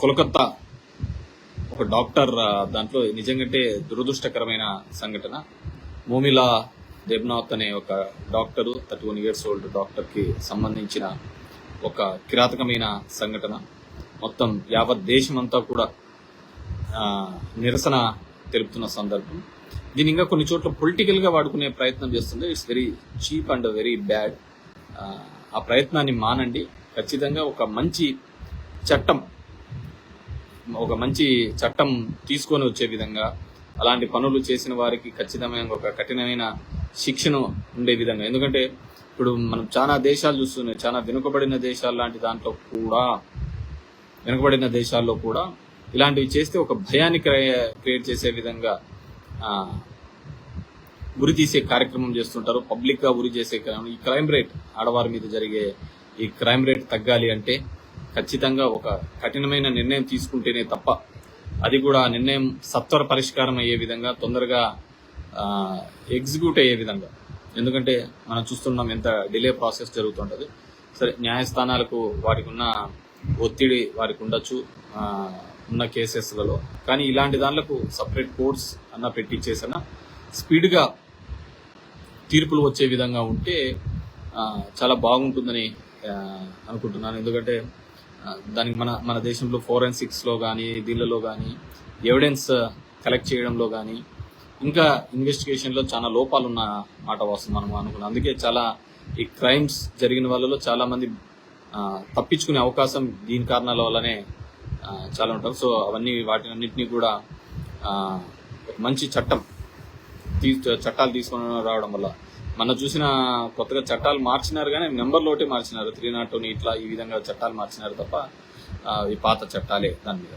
కోలకత్తా ఒక డాక్టర్ దాంట్లో నిజంగంటే దురదృష్టకరమైన సంఘటన. మోమిలా దేబ్నాథ్ అనే ఒక doctor thirty one years old డాక్టర్కి సంబంధించిన ఒక కిరాతకమైన సంఘటన. మొత్తం యావత్ దేశమంతా కూడా నిరసన తెలుపుతున్న సందర్భం. దీని ఇంకా కొన్ని చోట్ల పొలిటికల్గా వాడుకునే ప్రయత్నం చేస్తుంది. It's very cheap and very bad. ఆ ప్రయత్నాన్ని మానండి. ఖచ్చితంగా ఒక మంచి చట్టం ఒక మంచి చట్టం తీసుకొని వచ్చే విధంగా అలాంటి పనులు చేసిన వారికి ఖచ్చితమైన ఒక కఠినమైన శిక్షను ఉండే విధంగా. ఎందుకంటే ఇప్పుడు మనం చాలా దేశాలు చూస్తున్నాయి చాలా వెనుకబడిన దేశాలు లాంటి దాంట్లో కూడా వెనుకబడిన దేశాల్లో కూడా ఇలాంటివి చేస్తే ఒక భయాన్ని క్రియేట్ చేసే విధంగా ఉరి తీసే కార్యక్రమం చేస్తుంటారు. పబ్లిక్గా ఉరి చేసే ఈ క్రైమ్ రేట్ ఆడవారి మీద జరిగే ఈ క్రైమ్ రేట్ తగ్గాలి అంటే ఖచ్చితంగా ఒక కఠినమైన నిర్ణయం తీసుకుంటేనే తప్ప అది కూడా ఆ నిర్ణయం సత్వర పరిష్కారం అయ్యే విధంగా తొందరగా ఎగ్జిక్యూట్ అయ్యే విధంగా. ఎందుకంటే మనం చూస్తున్నాం ఎంత డిలే ప్రాసెస్ జరుగుతుంటుంది. సరే న్యాయస్థానాలకు వారికి ఉన్న ఒత్తిడి వారికి ఉండొచ్చు ఉన్న కేసెస్లలో. కానీ ఇలాంటి దానిలకు సపరేట్ కోర్ట్స్ అన్న పెట్టించేసిన స్పీడ్గా తీర్పులు వచ్చే విధంగా ఉంటే చాలా బాగుంటుందని అనుకుంటున్నాను. ఎందుకంటే దానికి మన మన దేశంలో ఫోరెన్సిక్స్లో కానీ దీనిలో కానీ ఎవిడెన్స్ కలెక్ట్ చేయడంలో కానీ ఇంకా ఇన్వెస్టిగేషన్లో చాలా లోపాలు ఉన్న మాట వస్తుంది మనం అనుకున్నాం. అందుకే చాలా ఈ క్రైమ్స్ జరిగిన వాళ్ళలో చాలా మంది తప్పించుకునే అవకాశం దీని కారణాల వల్లనే చాలా ఉంటారు సో అవన్నీ వాటినన్నింటినీ కూడా మంచి చట్టం తీ చట్టాలు తీసుకొని రావడం వల్ల మన చూసిన కొత్తగా చట్టాలు మార్చినారు కానీ నెంబర్ లోటే మార్చినారు. త్రీ నాట్ ఇట్లా ఈ విధంగా చట్టాలు మార్చినారు తప్ప ఈ పాత చట్టాలే దాని మీద.